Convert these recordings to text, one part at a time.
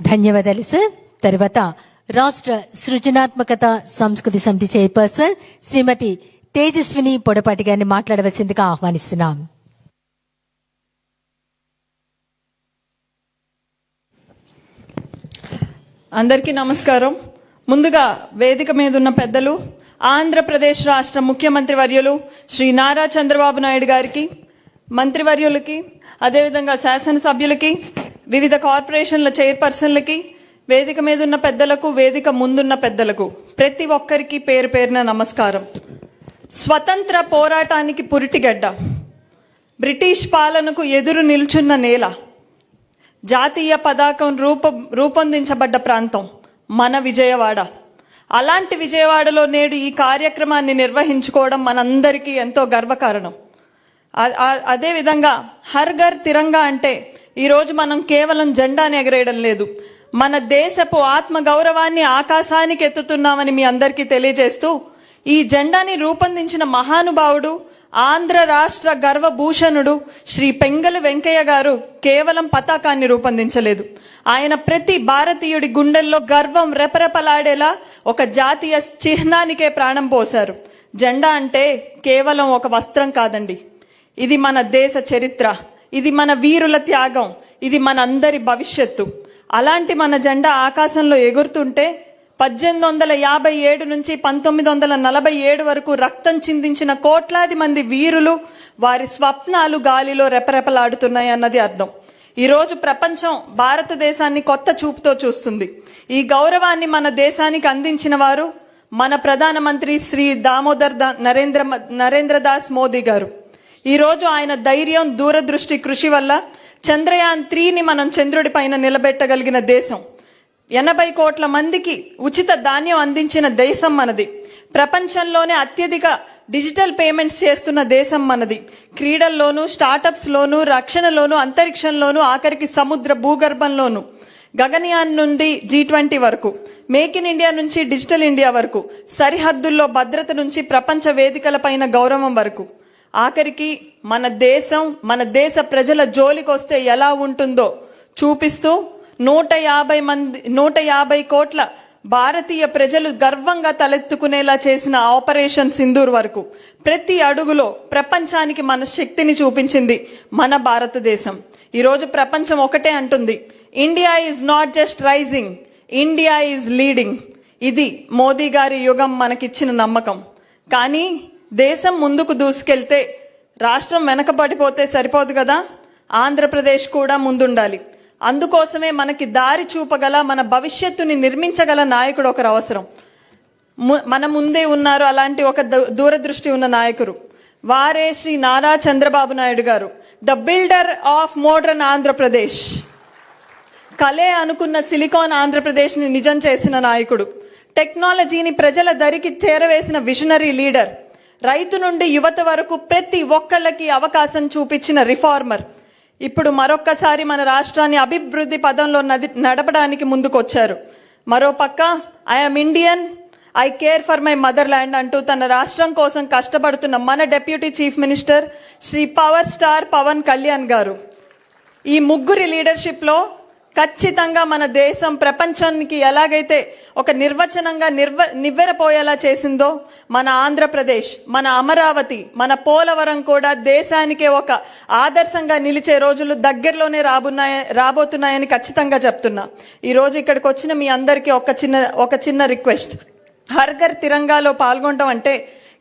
ధన్యవాదాలు సార్ తర్వాత రాష్ట్ర సృజనాత్మకత సంస్కృతి సమితి చైర్పర్సన్ శ్రీమతి తేజస్విని పొడపాటి గారిని మాట్లాడవలసిందిగా ఆహ్వానిస్తున్నాం. అందరికీ నమస్కారం. ముందుగా వేదిక మీద ఉన్న పెద్దలు ఆంధ్రప్రదేశ్ రాష్ట్ర ముఖ్యమంత్రి వర్యులు శ్రీ నారా చంద్రబాబు నాయుడు గారికి మంత్రివర్యులకి అదేవిధంగా శాసనసభ్యులకి వివిధ కార్పొరేషన్ల చైర్పర్సన్లకి వేదిక మీద ఉన్న పెద్దలకు వేదిక ముందున్న పెద్దలకు ప్రతి ఒక్కరికి పేరు పేరున నమస్కారం. స్వతంత్ర పోరాటానికి పురిటిగడ్డ. బ్రిటిష్ పాలనకు ఎదురు నిల్చున్న నేల. జాతీయ పతాకం రూప రూపొందించబడ్డ ప్రాంతం మన విజయవాడ. అలాంటి విజయవాడలో నేడు ఈ కార్యక్రమాన్ని నిర్వహించుకోవడం మనందరికీ ఎంతో గర్వకారణం. అదేవిధంగా హర్ ఘర్ తిరంగా అంటే ఈరోజు మనం కేవలం జెండాని ఎగరేయడం లేదు. మన దేశపు ఆత్మ గౌరవాన్ని ఆకాశానికి ఎత్తుతున్నామని మీ అందరికీ తెలియజేస్తూ ఈ జెండాని రూపొందించిన మహానుభావుడు ఆంధ్ర రాష్ట్ర గర్వభూషణుడు శ్రీ పెంగలు వెంకయ్య గారు కేవలం పతాకాన్ని రూపొందించలేదు. ఆయన ప్రతి భారతీయుడి గుండెల్లో గర్వం రెపరెపలాడేలా ఒక జాతీయ చిహ్నానికే ప్రాణం పోశారు. జెండా అంటే కేవలం ఒక వస్త్రం కాదండి. ఇది మన దేశ చరిత్ర. ఇది మన వీరుల త్యాగం ఇది మన అందరి భవిష్యత్తు. అలాంటి మన జెండా ఆకాశంలో ఎగురుతుంటే పద్దెనిమిది వందల యాభై ఏడు నుంచి పంతొమ్మిది వందల నలభై ఏడు వరకు రక్తం చిందించిన కోట్లాది మంది వీరులు వారి స్వప్నాలు గాలిలో రెపరెపలాడుతున్నాయి అన్నది అర్థం. ఈరోజు ప్రపంచం భారతదేశాన్ని కొత్త చూపుతో చూస్తుంది. ఈ గౌరవాన్ని మన దేశానికి అందించిన వారు మన ప్రధానమంత్రి శ్రీ దామోదర్ దా- నరేంద్ర మ- నరేంద్ర దాస్ మోదీ గారు. ఈరోజు ఆయన ధైర్యం దూరదృష్టి కృషి వల్ల చంద్రయాన్ త్రీని మనం చంద్రుడి పైన నిలబెట్టగలిగిన దేశం. ఎనభై కోట్ల మందికి ఉచిత ధాన్యం అందించిన దేశం మనది. ప్రపంచంలోనే అత్యధిక డిజిటల్ పేమెంట్స్ చేస్తున్న దేశం మనది. క్రీడల్లోనూ స్టార్టప్స్లోనూ రక్షణలోనూ అంతరిక్షంలోనూ ఆఖరికి సముద్ర భూగర్భంలోనూ. గగనయాన్ నుండి జీ ట్వంటీ వరకు మేక్ ఇన్ ఇండియా నుంచి డిజిటల్ ఇండియా వరకు సరిహద్దుల్లో భద్రత నుంచి ప్రపంచ వేదికలపైన గౌరవం వరకు. ఆఖరికి మన దేశం మన దేశ ప్రజల జోలికొస్తే ఎలా ఉంటుందో చూపిస్తూ నూట యాభై మంది నూట యాభై కోట్ల భారతీయ ప్రజలు గర్వంగా తలెత్తుకునేలా చేసిన ఆపరేషన్ సింధూర్ వరకు ప్రతి అడుగులో ప్రపంచానికి మన శక్తిని చూపించింది మన భారతదేశం. ఈరోజు ప్రపంచం ఒకటే అంటుంది India is not just rising India is leading. ఇది మోదీ గారి యుగం మనకిచ్చిన నమ్మకం. కానీ దేశం ముందుకు దూసుకెళ్తే రాష్ట్రం వెనకబడిపోతే సరిపోదు కదా? ఆంధ్రప్రదేశ్ కూడా ముందుండాలి. అందుకోసమే మనకి దారి చూపగల మన భవిష్యత్తుని నిర్మించగల నాయకుడు ఒకరు అవసరం. ము- మన ముందే ఉన్నారు అలాంటి ఒక దూరదృష్టి ఉన్న నాయకుడు. వారే శ్రీ నారా చంద్రబాబు నాయుడు గారు. The builder of modern Andhra Pradesh. కలే అనుకున్న సిలికాన్ ఆంధ్రప్రదేశ్ని నిజం చేసిన నాయకుడు. టెక్నాలజీని ప్రజల దరికి చేరవేసిన విషనరీ లీడర్. రైతు నుండి యువత వరకు ప్రతి ఒక్కళ్ళకి అవకాశం చూపించిన రిఫార్మర్. ఇప్పుడు మరొక్కసారి మన రాష్ట్రాన్ని అభివృద్ధి పదంలో నది నడపడానికి ముందుకొచ్చారు. మరో పక్క I'm Indian I care for my mother land అంటూ తన రాష్ట్రం కోసం కష్టపడుతున్న మన deputy chief minister Shri power star Pavan Kalyan garu. ఈ ముగ్గురి లీడర్షిప్లో ఖచ్చితంగా మన దేశం ప్రపంచానికి ఎలాగైతే ఒక నిర్వచనంగా నిర్వ నివ్వెరపోయేలా చేసిందో మన ఆంధ్రప్రదేశ్ మన అమరావతి మన పోలవరం కూడా దేశానికే ఒక ఆదర్శంగా నిలిచే రోజులు దగ్గరలోనే రాబోతున్నాయి రాబోతున్నాయని ఖచ్చితంగా చెప్తున్నా. ఈరోజు ఇక్కడికి వచ్చిన మీ అందరికీ ఒక చిన్న ఒక చిన్న రిక్వెస్ట్. హర్ఘర్ తిరంగాలో పాల్గొనడం అంటే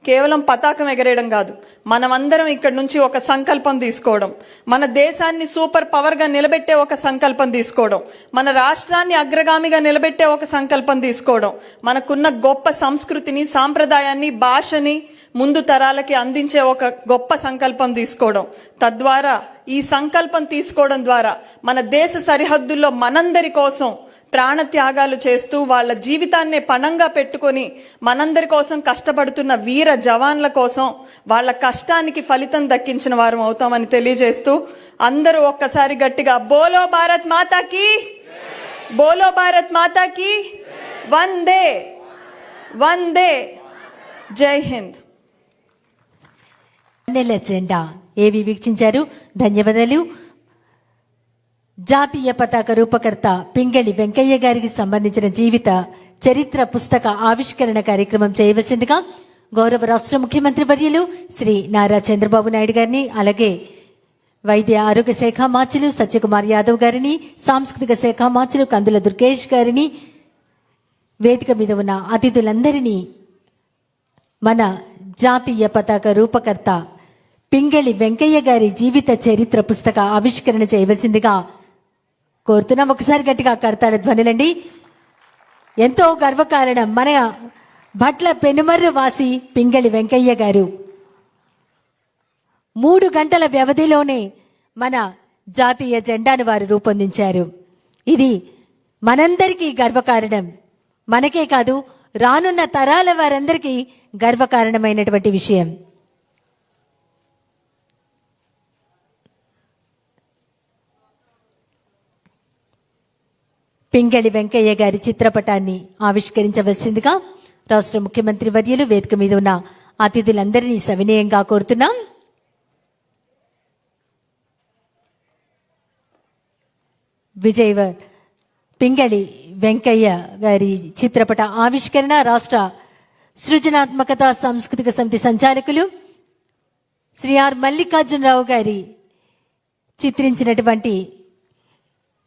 కేవలం పతాకం ఎగరేయడం కాదు. మనమందరం ఇక్కడ నుంచి ఒక సంకల్పం తీసుకోవడం. మన దేశాన్ని సూపర్ పవర్గా నిలబెట్టే ఒక సంకల్పం తీసుకోవడం. మన రాష్ట్రాన్ని అగ్రగామిగా నిలబెట్టే ఒక సంకల్పం తీసుకోవడం. మనకున్న గొప్ప సంస్కృతిని సాంప్రదాయాన్ని భాషని ముందు తరాలకి అందించే ఒక గొప్ప సంకల్పం తీసుకోవడం. తద్వారా ఈ సంకల్పం తీసుకోవడం ద్వారా మన దేశ సరిహద్దుల్లో మనందరి కోసం ప్రాణత్యాగాలు చేస్తూ వాళ్ళ జీవితాన్నే పణంగా పెట్టుకొని మనందరి కోసం కష్టపడుతున్న వీర జవాన్ల కోసం వాళ్ళ కష్టానికి ఫలితం దక్కించిన వారం అవుతామని తెలియజేస్తూ అందరూ ఒక్కసారి గట్టిగా బోలో భారత్ మాతాకి! బోలో భారత్ మాతాకి! వందే! వందే! జై హింద్! నెల ఏవి వీక్షించారు? ధన్యవాదాలు. జాతీయ పతాక రూపకర్త పింగళి వెంకయ్య గారికి సంబంధించిన జీవిత చరిత్ర పుస్తక ఆవిష్కరణ కార్యక్రమం చేయవలసిందిగా గౌరవ రాష్ట్ర ముఖ్యమంత్రి వర్యులు శ్రీ నారా చంద్రబాబు నాయుడు గారిని అలాగే వైద్య ఆరోగ్య శాఖ మాచులు సత్యకుమార్ యాదవ్ గారిని సాంస్కృతిక శాఖ మాచులు కందుల దుర్గేష్ గారిని వేదిక మీద ఉన్న అతిథులందరినీ మన జాతీయ పతాక రూపకర్త పింగళి వెంకయ్య గారి జీవిత చరిత్ర పుస్తక ఆవిష్కరణ చేయవలసిందిగా కోరుతున్నాం. ఒకసారి గట్టిగా కడతాడు ధ్వనులండి. ఎంతో గర్వకారణం. మన భట్ల పెనుమర్రు వాసి పింగళి వెంకయ్య గారు. మూడు గంటల వ్యవధిలోనే మన జాతీయ జెండాను వారు రూపొందించారు. ఇది మనందరికీ గర్వకారణం. మనకే కాదు రానున్న తరాల వారందరికీ గర్వకారణమైనటువంటి విషయం. పింగళి వెంకయ్య గారి చిత్రపటాన్ని ఆవిష్కరించవలసిందిగా రాష్ట్ర ముఖ్యమంత్రి వర్యులు వేదిక మీద ఉన్న అతిథులందరినీ సవినయంగా కోరుతున్నాం. విజయవాడ పింగళి వెంకయ్య గారి చిత్రపట ఆవిష్కరణ రాష్ట్ర సృజనాత్మకత సాంస్కృతిక సమితి సంచాలకులు శ్రీ ఆర్ మల్లికార్జునరావు గారి చిత్రించినటువంటి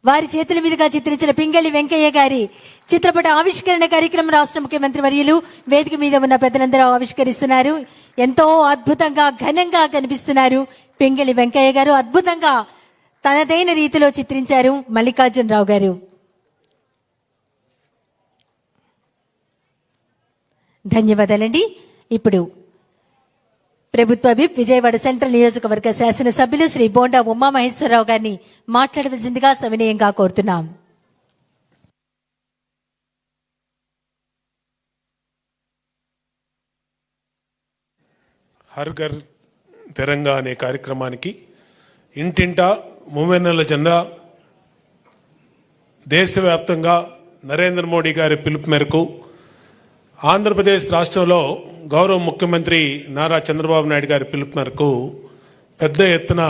వారి చేతుల మీదుగా చిత్రించిన పింగళి వెంకయ్య గారి చిత్రపట ఆవిష్కరణ కార్యక్రమం రాష్ట్ర ముఖ్యమంత్రి వర్యులు వేదిక మీద ఉన్న పెద్దలందరూ ఆవిష్కరిస్తున్నారు. ఎంతో అద్భుతంగా ఘనంగా కనిపిస్తున్నారు పింగళి వెంకయ్య గారు. అద్భుతంగా తనదైన రీతిలో చిత్రించారు మల్లికార్జునరావు గారు. ధన్యవాదాలండి. ఇప్పుడు ప్రభుత్వ విప్ విజయవాడ సెంట్రల్ నియోజకవర్గ శాసనసభ్యులు శ్రీ బోండా ఉమామహేశ్వరరావు గారిని మాట్లాడవలసిందిగా సవినయంగా కోరుతున్నాం. హర్ తెరంగా అనే కార్యక్రమానికి ఇంటింటా మూవెన్నెల జెండా దేశవ్యాప్తంగా నరేంద్ర మోడీ గారి పిలుపు మేరకు ఆంధ్రప్రదేశ్ రాష్ట్రంలో గౌరవ ముఖ్యమంత్రి నారా చంద్రబాబు నాయుడు గారి పిలుపు మేరకు పెద్ద ఎత్తున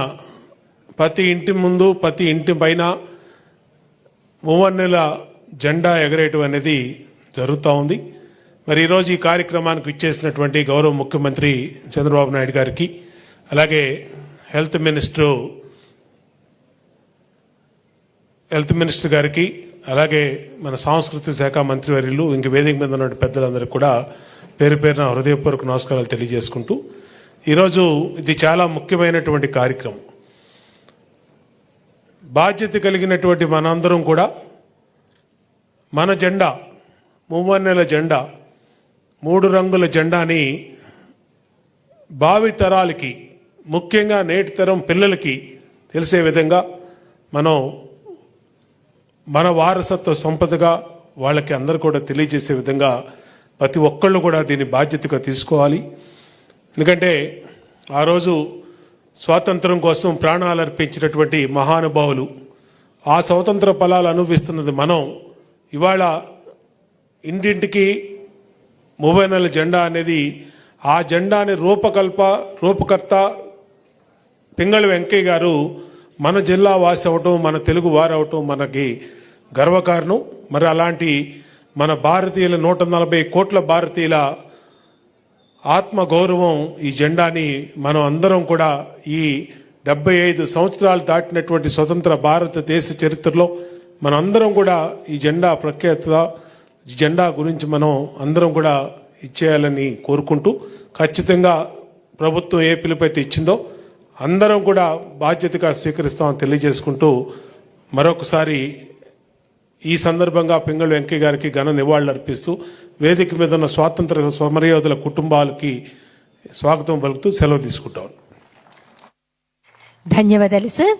ప్రతి ఇంటి ముందు ప్రతి ఇంటి పైన మూవన్నెల జెండా ఎగరేయటం అనేది జరుగుతూ ఉంది. మరి ఈరోజు ఈ కార్యక్రమానికి ఇచ్చేసినటువంటి గౌరవ ముఖ్యమంత్రి చంద్రబాబు నాయుడు గారికి అలాగే హెల్త్ మినిస్టరు హెల్త్ మినిస్టర్ గారికి అలాగే మన సాంస్కృతిక శాఖ మంత్రివర్యులు ఇంక వేదిక మీద ఉన్న పెద్దలందరికీ కూడా పేరు పేరున హృదయపూర్వక నమస్కారాలు తెలియజేసుకుంటూ ఈరోజు ఇది చాలా ముఖ్యమైనటువంటి కార్యక్రమం. బాధ్యత కలిగినటువంటి మనందరం కూడా మన జెండా మూవన్నెల జెండా మూడు రంగుల జెండాని భావి తరాలకి ముఖ్యంగా నేటి తరం పిల్లలకి తెలిసే విధంగా మనం మన వారసత్వ సంపదగా వాళ్ళకి అందరు కూడా తెలియజేసే విధంగా ప్రతి ఒక్కళ్ళు కూడా దీన్ని బాధ్యతగా తీసుకోవాలి. ఎందుకంటే ఆ రోజు స్వాతంత్రం కోసం ప్రాణాలు అర్పించినటువంటి మహానుభావులు ఆ స్వతంత్ర ఫలాలు అనుభవిస్తున్నది మనం. ఇవాళ ఇంటింటికి మూవైనల జెండా అనేది ఆ జెండాని రూపకల్ప రూపకర్త పింగళి వెంకయ్య గారు మన జిల్లా వాసి అవటం మన తెలుగు వారు అవటం మనకి గర్వకారణం. మరి అలాంటి మన భారతీయుల నూట నలభై కోట్ల భారతీయుల ఆత్మ గౌరవం ఈ జెండాని మనం అందరం కూడా ఈ డెబ్బై ఐదు సంవత్సరాలు దాటినటువంటి స్వతంత్ర భారతదేశ చరిత్రలో మన అందరం కూడా ఈ జెండా ప్రఖ్యాత ఈ జెండా గురించి మనం అందరం కూడా ఇచ్చేయాలని కోరుకుంటూ ఖచ్చితంగా ప్రభుత్వం ఏ పిలుపైతే ఇచ్చిందో అందరం కూడా బాధ్యతగా స్వీకరిస్తామని తెలియజేసుకుంటూ మరొకసారి ఈ సందర్భంగా పింగళి వెంకయ్య గారికి ఘన నివాళులు అర్పిస్తూ వేదిక మీద ఉన్న స్వాతంత్ర సమరయోధుల కుటుంబాలకి స్వాగతం పలుకుతూ సెలవు తీసుకుంటాను ధన్యవాదాలు సార్